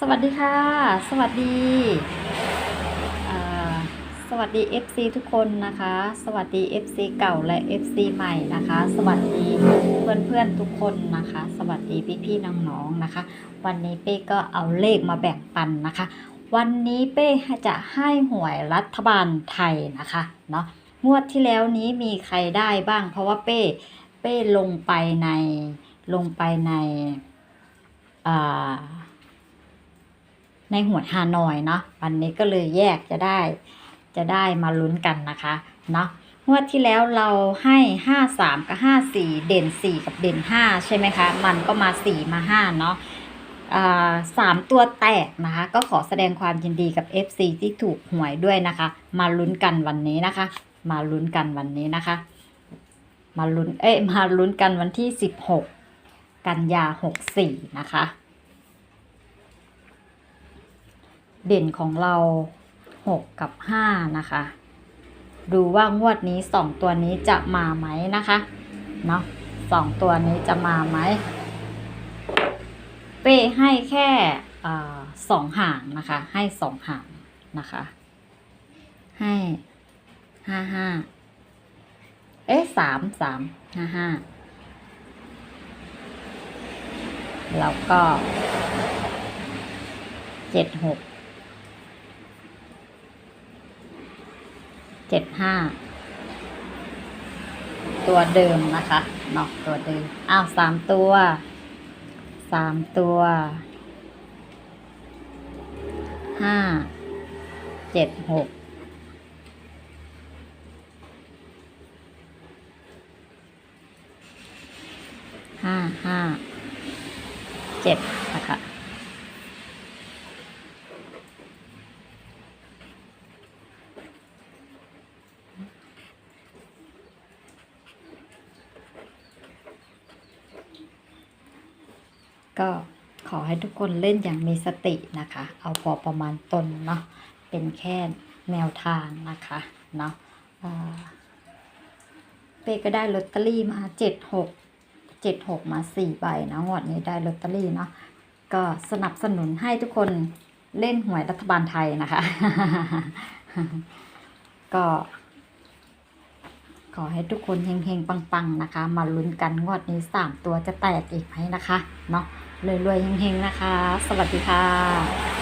สวัสดีค่ะ สวัสดีสวัสดี FC ทุกคนนะคะ สวัสดี FC เก่าและ FC ใหม่นะคะ สวัสดีเพื่อนๆทุกคนนะคะ สวัสดีพี่ๆน้องๆนะคะ วันนี้เป้ก็เอาเลขมาแบ่งปันนะคะ วันนี้เป้จะให้หวยรัฐบาลไทยนะคะเนาะงวดที่แล้วนี้มีใครได้บ้าง เพราะว่าเป้เป้ลงไปในลงไปในอ่า ในหัวดฮานอยเนาะวันนี้ก็เลยแยกจะได้จะได้มาลุ้นกันนะคะเนาะงวดที่แล้วเราให้ห้าสามกับห้าสี่เด่นสี่กับเด่นห้าใช่ไหมคะ มันก็มาสี่มาห้าเนาะสามตัวแตกนะคะ ก็ขอแสดงความยินดีกับ FC ที่ถูกหวยด้วยนะคะ มาลุ้นกันวันนี้นะคะ มาลุ้นกันวันนี้นะคะ มาลุ้นเอ๊ะมาลุ้นกันวันที่สิบหกกันยาหกสี่นะคะ เด่นของเรา 6 กับ 5 นะคะ ดูว่างวดนี้ 2 ตัวนี้จะมาไหมนะคะ เนาะสองตัวนี้จะมาไหม เป้ให้แค่อสองหางนะคะ ให้สองหางนะคะ ให้ห้าห้าเอ๊ะสามสามห้าห้าแล้วก็เจ็ดหก เจ็ดห้าตัวเดิมนะคะเนาะตัวเดิมอ้าวสามตัวสามตัวห้าเจ็ดหกห้าห้าเจ็ดนะคะ ก็ขอให้ทุกคนเล่นอย่างมีสตินะคะ เอาพอประมาณตนเนาะเป็นแค่แนวทางนะคะเนาะเป้ก็ได้ลอตเตอรี่มาเจ็ดหกเจ็ดหกมาสี่ใบนะงวดนี้ได้ลอตเตอรี่เนาะก็สนับสนุนให้ทุกคนเล่นหวยรัฐบาลไทยนะคะ ก็ ขอให้ทุกคนเฮงๆ ปังๆ นะคะ มาลุ้นกันงวดนี้3ตัวจะแตกอีกไหมนะคะ เนาะ รวยๆเฮงๆนะคะ สวัสดีค่ะ